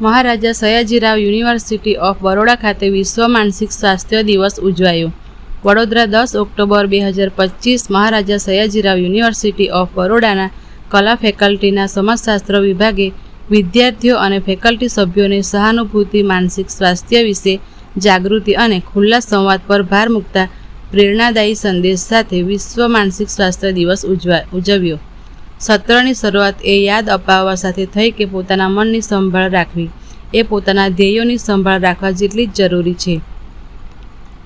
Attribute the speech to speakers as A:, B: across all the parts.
A: Maharaja Sayajirao university of Baroda ખાતે વિશ્વ માનસિક સ્વાસ્થ્ય દિવસ ઉજવાયો. વડોદરા દસ ઓક્ટોબર બે હજાર પચીસ મહારાજા સયાજીરાવ યુનિવર્સિટી ઓફ બરોડાના કલા ફેકલ્ટીના સમાજશાસ્ત્ર વિભાગે વિદ્યાર્થીઓ અને ફેકલ્ટી સભ્યોને સહાનુભૂતિ, માનસિક સ્વાસ્થ્ય વિશે જાગૃતિ અને ખુલ્લા સંવાદ પર ભાર મૂકતા પ્રેરણાદાયી સંદેશ સાથે વિશ્વ માનસિક સ્વાસ્થ્ય દિવસ ઉજવા, ઉજવ્યો. સત્રની શરૂઆત એ યાદ અપાવવા સાથે થઈ કે પોતાના મનની સંભાળ રાખવી. એ પોતાના ધ્યેયોની સંભાળ રાખવા જેટલી જ જરૂરી છે.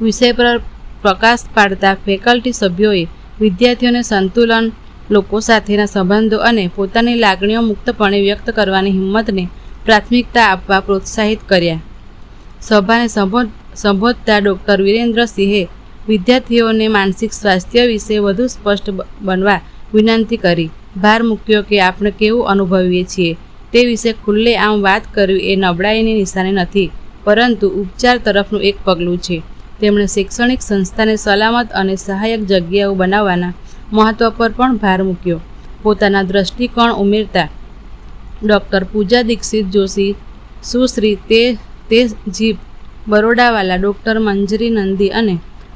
A: વિષય પર પ્રકાશ પાડતા ફેકલ્ટી સભ્યોએ વિદ્યાર્થીઓને સંતુલન, લોકો સાથેના સંબંધો અને પોતાની લાગણીઓ મુક્તપણે વ્યક્ત કરવાની હિંમતને પ્રાથમિકતા આપવા પ્રોત્સાહિત કર્યા. સભાને સંબોધ, સંબોધતા ડૉક્ટર વિરેન્દ્રસિંહે વિદ્યાર્થીઓને માનસિક સ્વાસ્થ્ય વિશે વધુ સ્પષ્ટ બનવા વિનંતી કરી. ભાર મૂક્યો કે આપણે કેવું અનુભવીએ છીએ તે વિશે ખુલ્લે આમ વાત કરવી એ નબળાઈની નિશાની નથી, પરંતુ ઉપચાર તરફનું એક પગલું છે. તેમણે શૈક્ષણિક સંસ્થાને સલામત અને સહાયક જગ્યાઓ બનાવવાના મહત્ત્વ પર પણ ભાર મૂક્યો. પોતાના દ્રષ્ટિકોણ ઉમેરતા ડૉક્ટર પૂજા દીક્ષિત જોશી, સુશ્રી તે તે જીભ બરોડાવાલા ડૉક્ટર મંજરી નંદી અને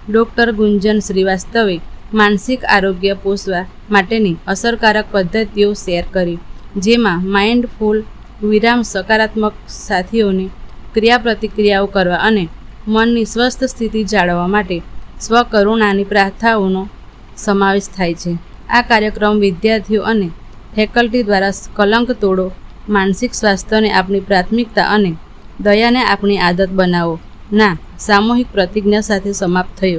A: ડૉક્ટર ગુંજન શ્રીવાસ્તવે માનસિક આરોગ્ય પોષવા માટેની અસરકારક પદ્ધતિઓ શેર કરી, જેમાં માઇન્ડફુલ વિરામ સકારાત્મક સાથીઓને ક્રિયાપ્રતિક્રિયાઓ કરવા અને મનની સ્વસ્થ સ્થિતિ જાળવવા માટે સ્વકરુણાની પ્રાર્થનાઓનો સમાવેશ થાય છે. આ કાર્યક્રમ વિદ્યાર્થીઓ અને ફેકલ્ટી દ્વારા કલંક તોડો, માનસિક સ્વાસ્થ્યને આપણી પ્રાથમિકતા અને દયાને આપણી આદત બનાવો, ના સામૂહિક પ્રતિજ્ઞા સાથે સમાપ્ત થયો.